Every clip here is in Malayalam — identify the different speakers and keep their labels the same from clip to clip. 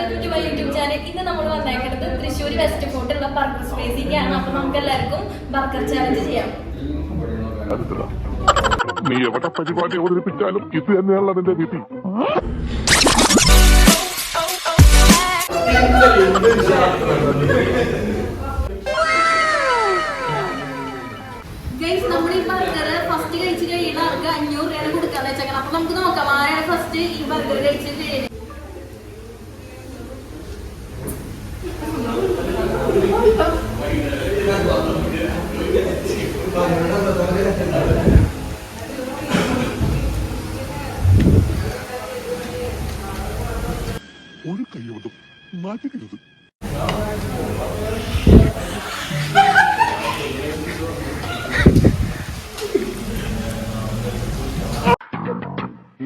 Speaker 1: Welcome to my YouTube channel ഇന്ന് നമ്മൾ വന്നേക്കുന്നത് തൃശ്ശൂർ വെസ്റ്റ് ഫോർട്ടുള്ള ബർഗർ സ്പേസിലേക്കാണ് അപ്പൊ നമുക്ക് എല്ലാവർക്കും ബർഗർ ചാലഞ്ച് ചെയ്യാം.
Speaker 2: നീ എവിടെ പരിപാടി അവതരിപ്പിച്ചാലും ഇത് തന്നെയാണ് അതിന്റെ വിധി.
Speaker 1: ഗൈസ് നമ്മൾ ഈ ബർഗർ ഫസ്റ്റ് കഴിച്ച് കഴിയുന്ന ആൾക്ക് അഞ്ഞൂറ് രൂപയാണ് കൊടുക്കാന്ന് വെച്ചാൽ അപ്പൊ നമുക്ക് നോക്കാം ആരാണ് ഫസ്റ്റ് ഈ ബർഗർ കഴിച്ച്
Speaker 2: ഒരു കൈയോടും മാറ്റിക്കരുത്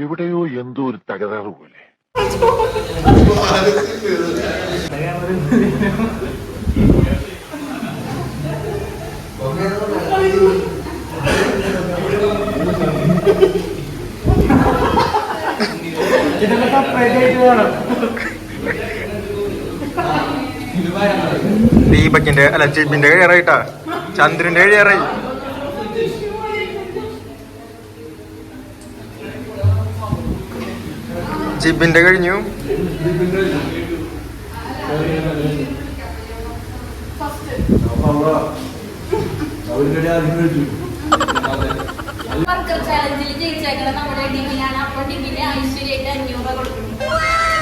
Speaker 2: എവിടെയോ എന്തോ ഒരു തകരാറ് പോലെ.
Speaker 3: ഇതൊക്കെ സെപ്പറേറ്റ് ആയിട്ട് വേണം.
Speaker 4: ദീപകിന്റെ അല്ല ജിബിന്റെ കഴിയാറായിട്ടാ ചന്ദ്രന്റെ കഴിയാറായി ജിബിന്റെ കഴിഞ്ഞു.
Speaker 1: ജയിച്ചേക്കണ നമ്മുടെ അഞ്ഞൂറ് കൊടുക്കുന്നു.